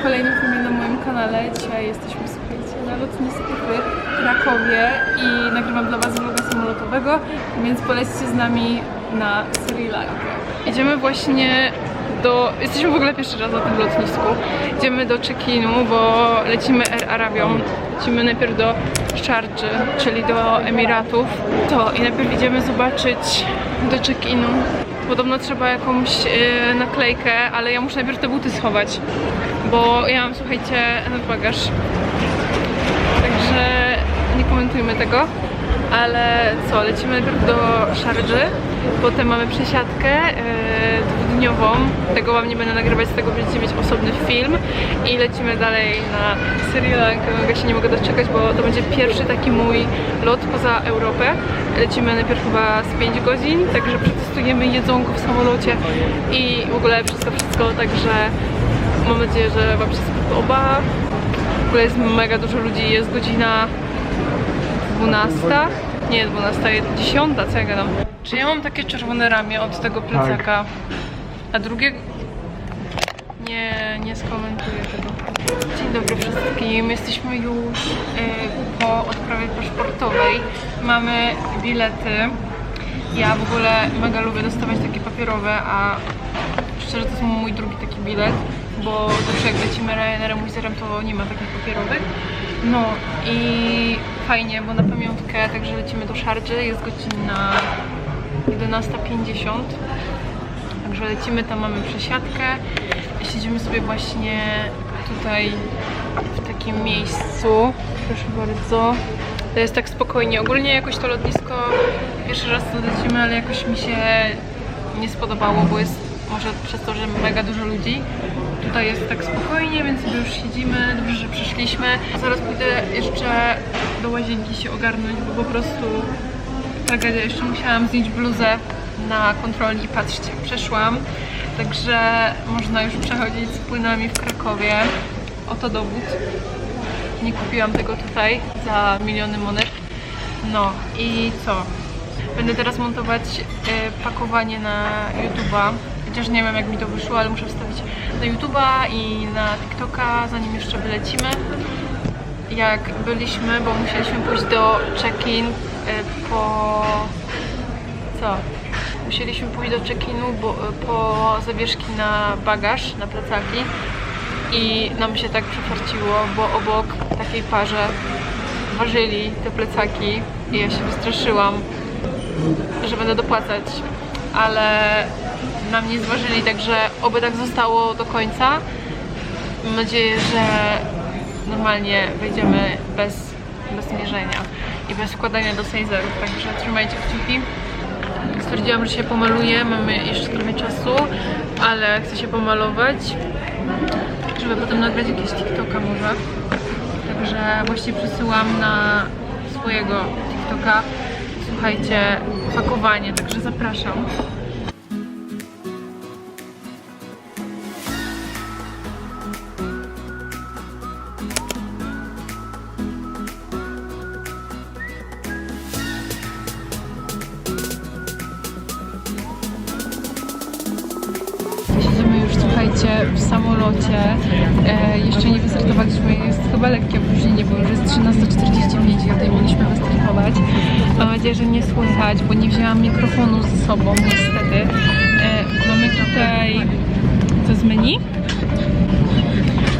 w kolejnym na moim kanale. Dzisiaj jesteśmy, słuchajcie, na lotnisku w Krakowie i nagrywam dla was vloga samolotowego, więc polećcie z nami na Sri Lankę. Idziemy właśnie do... Jesteśmy w ogóle pierwszy raz na tym lotnisku. Idziemy do check-inu, bo lecimy Air Arabią. Lecimy najpierw do Sharjah, czyli do Emiratów. To i najpierw idziemy zobaczyć do check-inu. Podobno trzeba jakąś e, naklejkę, ale ja muszę najpierw te buty schować, bo ja mam, słuchajcie, bagaż. Także nie komentujmy tego. Ale co, lecimy najpierw do Sharjah, potem mamy przesiadkę e, dwudniową. Tego wam nie będę nagrywać, z tego będziecie mieć osobny film. I lecimy dalej na Sri Lankę. Ja się nie mogę doczekać, bo to będzie pierwszy taki mój lot poza Europę. Lecimy najpierw chyba z 5 godzin, także przetestujemy jedzonko w samolocie i w ogóle wszystko, wszystko, także mam nadzieję, że wam się spodoba. W ogóle jest mega dużo ludzi, jest godzina 12. Nie, 12, 10, co ja gadam. Czy ja mam takie czerwone ramię od tego plecaka? A drugie... Nie, nie skomentuję tego. Dzień dobry wszystkim. Jesteśmy już y, po odprawie paszportowej. Mamy bilety. Ja w ogóle mega lubię dostawać takie papierowe, a szczerze to jest mój drugi taki bilet, bo zawsze jak lecimy Ryanerem, Wizerem, to nie ma takich papierowych. No i fajnie, bo na pamiątkę także lecimy do Sharjah, jest godzina 11.50. Także lecimy, tam mamy przesiadkę. Siedzimy sobie właśnie tutaj w takim miejscu. Proszę bardzo. To jest tak spokojnie. Ogólnie jakoś to lotnisko pierwszy raz tu lecimy, ale jakoś mi się nie spodobało, bo jest może przez to, że mega dużo ludzi. Tutaj jest tak spokojnie, więc sobie już siedzimy. Dobrze, że przyszliśmy. Zaraz pójdę jeszcze do łazienki się ogarnąć, bo po prostu tragedia. Jeszcze musiałam zdjąć bluzę na kontroli i patrzcie, przeszłam. Także można już przechodzić z płynami w Krakowie. Oto dowód. Nie kupiłam tego tutaj za miliony monet. No i co? Będę teraz montować e, pakowanie na YouTube'a. Chociaż nie wiem jak mi to wyszło, ale muszę wstawić na YouTube'a i na TikToka, zanim jeszcze wylecimy. Jak byliśmy, bo musieliśmy pójść do check-in e, po... co? Musieliśmy pójść do check-inu bo, po zawieszki na bagaż, na plecaki i nam się tak przefarciło, bo obok takiej parze ważyli te plecaki i ja się wystraszyłam, że będę dopłacać, ale nam nie zważyli, także oby tak zostało do końca. Mam nadzieję, że normalnie wejdziemy bez, bez mierzenia i bez wkładania do sejzerów, także trzymajcie kciuki. Stwierdziłam, że się pomaluję, mamy jeszcze trochę czasu, ale chcę się pomalować, żeby potem nagrać jakieś TikToka może. Także właśnie przesyłam na swojego TikToka, słuchajcie, pakowanie, także zapraszam. E, jeszcze nie wystartowaliśmy, jest chyba lekkie opóźnienie, bo już jest 13.45 i o tej mieliśmy wystartować. Mam nadzieję, że nie słychać, bo nie wzięłam mikrofonu ze sobą, niestety. E, mamy tutaj, to jest menu?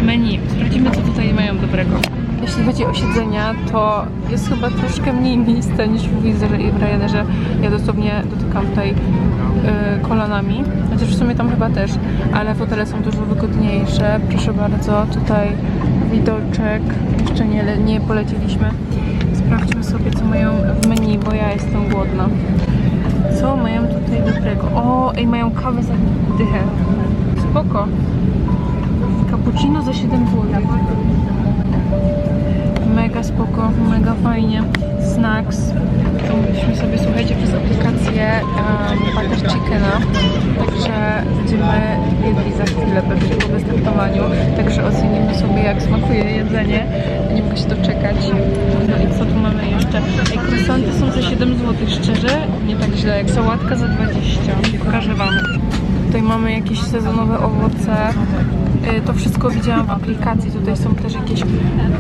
Menu. Sprawdzimy, co tutaj mają dobrego. Jeśli chodzi o siedzenia, to jest chyba troszkę mniej miejsca niż w Wizerze i w Ryanerze. Ja dosłownie dotykam tutaj kolanami, chociaż w sumie tam chyba też, ale fotele są dużo wygodniejsze. Proszę bardzo, tutaj widoczek. Jeszcze nie, nie poleciliśmy. Sprawdźmy sobie, co mają w menu, bo ja jestem głodna. Co mają tutaj dobrego? O, ej, mają kawę za dychę. Spoko. Cappuccino za 7 zł. Mega spoko, mega fajnie. Snacks. Zamówiliśmy sobie, słuchajcie, przez aplikację um, butter chickena. Także będziemy jedli za chwilę pewnie po wystartowaniu. Także ocenimy sobie, jak smakuje jedzenie. Nie mogę się doczekać. No i co tu mamy jeszcze? Ej, croissanty są za 7 zł, szczerze. Nie tak źle, jak sałatka za 20. Pokażę Wam. Tutaj mamy jakieś sezonowe owoce. Y, To wszystko widziałam w aplikacji. Tutaj są też jakieś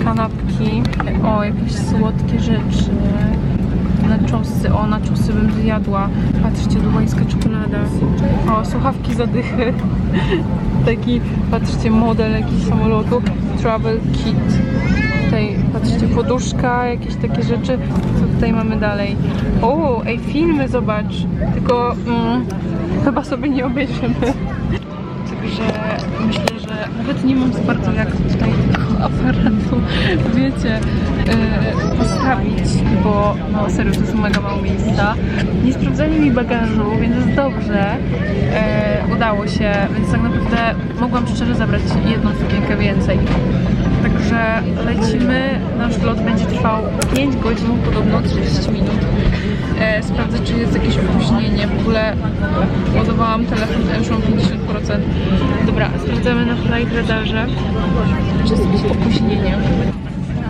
kanapki. O, jakieś słodkie rzeczy. Naczosy. O, naczosy bym zjadła. Patrzcie, dubajska czekolada. O, słuchawki zadychy. Taki, patrzcie, model jakiś samolotu. Travel kit. Tutaj, patrzcie, poduszka, jakieś takie rzeczy. Co tutaj mamy dalej? O, ej, filmy zobacz. Tylko mm, chyba sobie nie obejrzymy. Także myślę, nawet nie mam za bardzo jak tutaj tego aparatu, wiecie, e, postawić, bo no serio, to jest mega mało miejsca. Nie sprawdzali mi bagażu, więc jest dobrze. E, udało się, więc tak naprawdę mogłam szczerze zabrać jedną sukienkę więcej. Także lecimy. Nasz lot będzie trwał 5 godzin, podobno 30 minut. Sprawdzę, czy jest jakieś opóźnienie. W ogóle ładowałam telefon, a już mam 50%. Dobra, sprawdzamy na flight radarze, czy jest jakieś opóźnienie.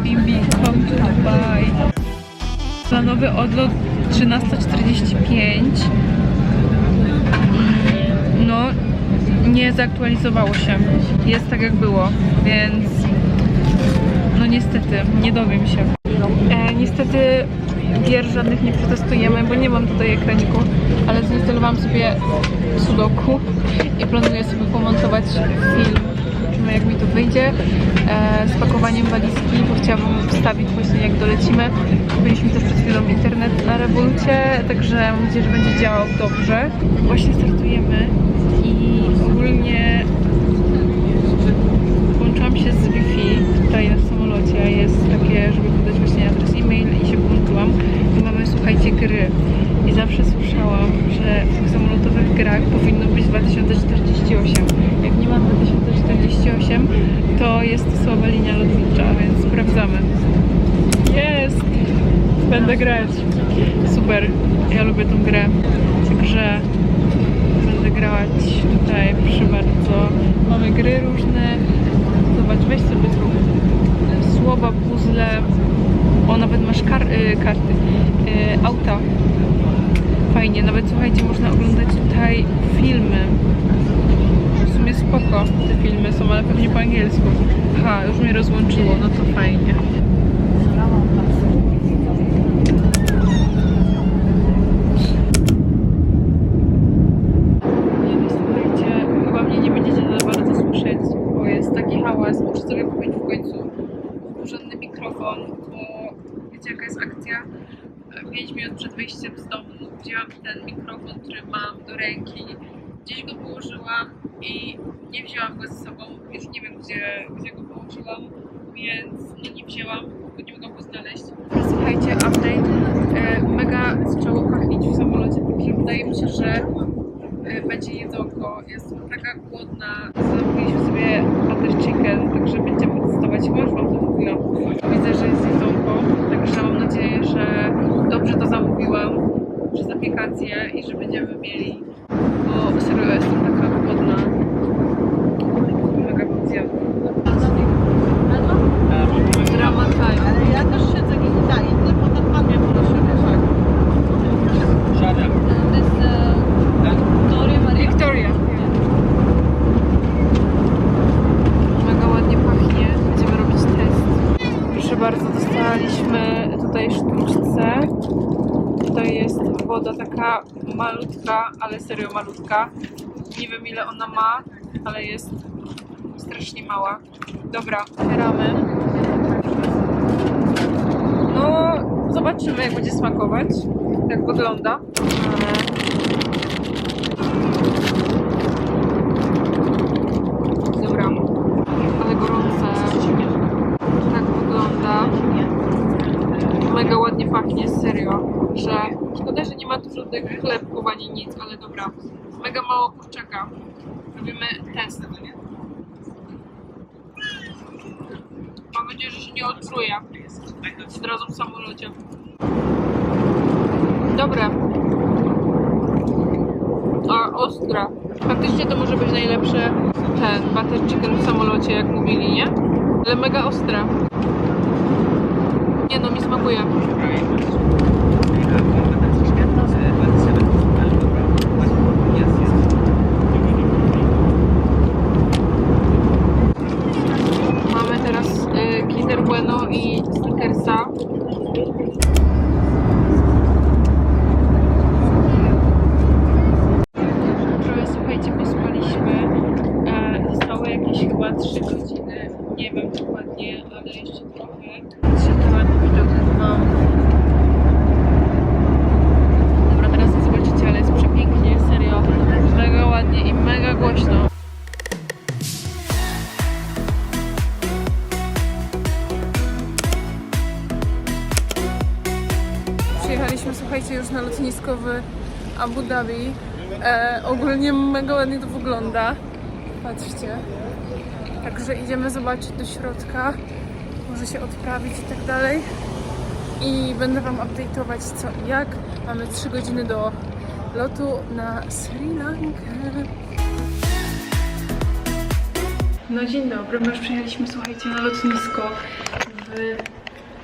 Bibi, come to Dubai. Planowy odlot 13.45. No, nie zaktualizowało się. Jest tak jak było, więc no niestety, nie dowiem się. E, niestety gier żadnych nie przetestujemy, bo nie mam tutaj ekraniku, ale zainstalowałam sobie sudoku i planuję sobie pomontować film. Zobaczymy jak mi to wyjdzie e, z pakowaniem walizki, bo chciałabym wstawić właśnie jak dolecimy. Byliśmy też przed chwilą internet na rewolucie, także mam nadzieję, że będzie działał dobrze. Właśnie startujemy i ogólnie Połączyłam się z Wi-Fi tutaj na samolocie. Jest takie, żeby podać właśnie adres e-mail i się połączyłam. I mamy, słuchajcie, gry. I zawsze słyszałam, że w tych samolotowych grach powinno być 2048. Jak nie ma 2048, to jest słaba linia lotnicza, więc sprawdzamy. Jest! Będę grać. Super. Ja lubię tą grę. Także będę grać tutaj, proszę bardzo. Mamy gry różne. Zobacz, weź sobie tu słowa, puzzle. O, nawet masz kar y, karty. Y, auta. Fajnie, nawet słuchajcie, można oglądać tutaj filmy. W sumie spoko te filmy są, ale pewnie po angielsku. Aha, już mnie rozłączyło, no to fajnie. Mikrofon, bo wiecie jaka jest akcja? 5 minut przed wyjściem z domu wzięłam ten mikrofon, który mam do ręki, gdzieś go położyłam i nie wzięłam go ze sobą. Już nie wiem gdzie, gdzie go położyłam, więc no nie wzięłam, bo nie mogłam go znaleźć. Słuchajcie, update. E, mega zaczęło pachnieć w samolocie, także wydaje mi się, że e, będzie jedzonko. Jestem taka głodna. Zamówiliśmy sobie butter chicken, także będziemy testować. Chyba już wam to mówiłam. Widzę, że jest jedzonko, także mam nadzieję, że dobrze to zamówiłam i że będziemy mieli. Bo serio jestem taka głodna. Mega bym zjadła. Drama time. Ale ja też siedzę nie tak, nie potem pan mnie proszę, wiesz jak. Uh, Gloria Maria. Victoria. Mega ładnie pachnie. Będziemy robić test. Proszę bardzo, dostaliśmy tutaj sztuczce. Tutaj jest woda taka malutka, ale serio malutka. Nie wiem ile ona ma, ale jest strasznie mała. Dobra, otwieramy. No, zobaczymy jak będzie smakować. Jak wygląda. Dobra, ale gorące. Tak wygląda. Mega ładnie pachnie, serio. Że szkoda, że nie ma tu żadnych chlebków ani nic, ale dobra. Mega mało kurczaka. Robimy test. Mam nadzieję, że się nie odczuje. Od razu w samolocie. Dobre. A, ostre. Faktycznie to może być najlepszy ten butter chicken w samolocie, jak mówili, nie? Ale mega ostre. Nie no, mi smakuje. Kinder Bueno i Snickersa. Trochę słuchajcie, pospaliśmy. E, zostało jakieś chyba 3 godziny. Nie wiem dokładnie, ale jeszcze trochę. Przyjechaliśmy, słuchajcie, już na lotnisko w Abu Dhabi. E, ogólnie mega ładnie to wygląda. Patrzcie. Także idziemy zobaczyć do środka. Może się odprawić i tak dalej. I będę Wam update'ować co i jak. Mamy 3 godziny do lotu na Sri Lankę. No dzień dobry, my już przyjechaliśmy, słuchajcie, na lotnisko w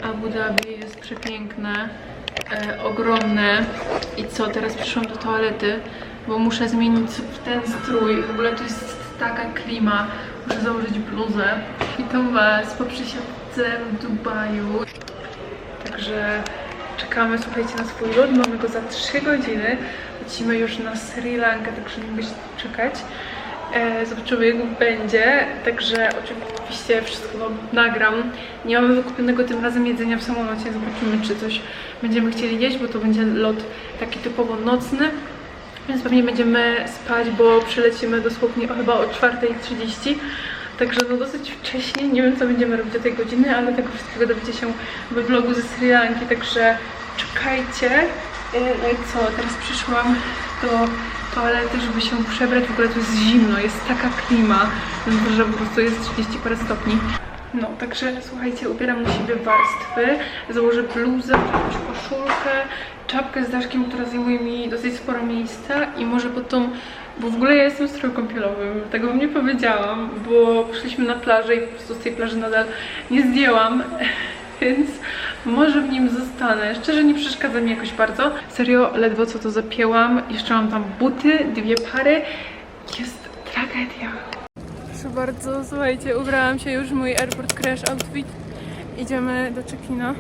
Abu Dhabi. Jest przepiękne, e, ogromne. I co, teraz przyszłam do toalety, bo muszę zmienić ten strój. W ogóle to jest taka klima. Muszę założyć bluzę. Witam Was po przysiadce w Dubaju. Także czekamy, słuchajcie, na swój lot. Mamy go za 3 godziny. Lecimy już na Sri Lankę, także nie musicie czekać. E, zobaczymy jak będzie, także oczywiście wszystko Wam nagram. Nie mamy wykupionego tym razem jedzenia w samolocie, zobaczymy czy coś będziemy chcieli jeść, bo to będzie lot taki typowo nocny. Więc pewnie będziemy spać, bo przylecimy dosłownie o chyba o 4.30. Także no dosyć wcześnie, nie wiem co będziemy robić do tej godziny, ale tego wszystkiego dowiecie się we vlogu ze Sri Lanki, także czekajcie. E, No i co, teraz przyszłam do toalety, żeby się przebrać, w ogóle tu jest zimno, jest taka klima, że po prostu jest 30 parę stopni. No, także słuchajcie, ubieram na siebie warstwy, założę bluzę, jakąś koszulkę, czapkę z daszkiem, która zajmuje mi dosyć sporo miejsca i może pod tą, bo w ogóle ja jestem stroju kąpielowym, tego wam nie powiedziałam, bo przyszliśmy na plażę i po prostu z tej plaży nadal nie zdjęłam, więc może w nim zostanę. Szczerze nie przeszkadza mi jakoś bardzo. Serio, ledwo co to zapięłam, jeszcze mam tam buty, dwie pary, jest tragedia. Proszę bardzo, słuchajcie, ubrałam się już mój Airport Crash outfit. Idziemy do check-ina.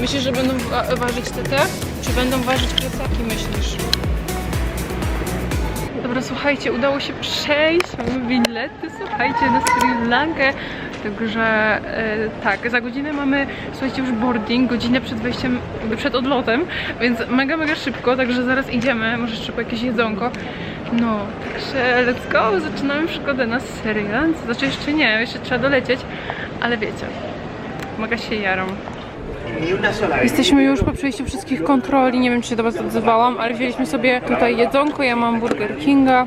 Myślisz, że będą wa- ważyć te te? Czy będą ważyć plecaki, myślisz? Dobra, słuchajcie, udało się przejść. Mamy bilety, słuchajcie, na Sri Lankę. Także e, tak, za godzinę mamy, słuchajcie, już boarding, godzinę przed wejściem, przed odlotem, więc mega, mega szybko, także zaraz idziemy, może jeszcze po jakieś jedzonko. No, także let's go, zaczynamy przygodę na Sri Lance. Znaczy jeszcze nie, jeszcze trzeba dolecieć, ale wiecie, mega się jaram. Jesteśmy już po przejściu wszystkich kontroli, nie wiem czy się do Was odzywałam, ale wzięliśmy sobie tutaj jedzonko, ja mam Burger Kinga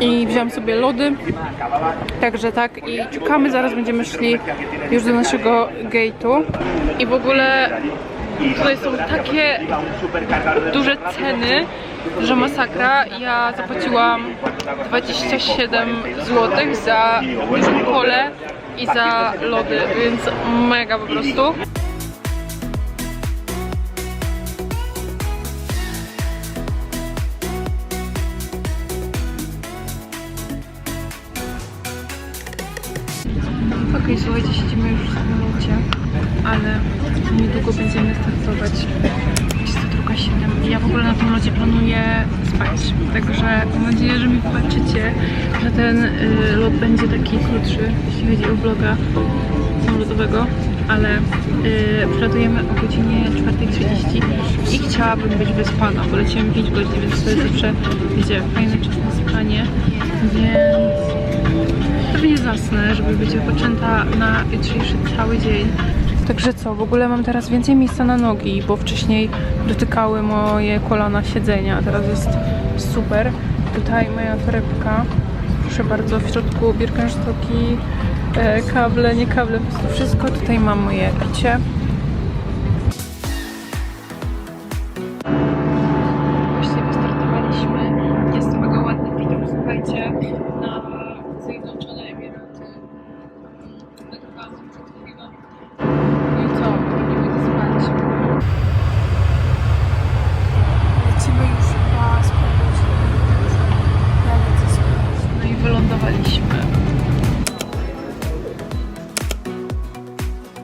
i wziąłem sobie lody, także tak i czekamy, zaraz będziemy szli już do naszego gate'u. I w ogóle tutaj są takie duże ceny, że masakra, ja zapłaciłam 27 zł za dużą kolę i za lody, więc mega po prostu. Słuchajcie, siedzimy już w samolocie, ale niedługo będziemy startować. Jest to druga 7. Ja w ogóle na tym locie planuję spać, także mam nadzieję, że mi wybaczycie, że ten y, lot będzie taki krótszy, jeśli chodzi o vloga samolotowego, ale y, przylatujemy o godzinie 4.30 i chciałabym być wyspana, bo lecimy 5 godzin, więc to jest zawsze, wiecie, fajny czas na spanie, więc pewnie zasnę, żeby być wypoczęta na jutrzejszy cały dzień. Także co, w ogóle mam teraz więcej miejsca na nogi, bo wcześniej dotykały moje kolana siedzenia, teraz jest super. Tutaj moja torebka, proszę bardzo, w środku birkenstocki, e, kable, nie kable, po prostu wszystko. Tutaj mam moje picie,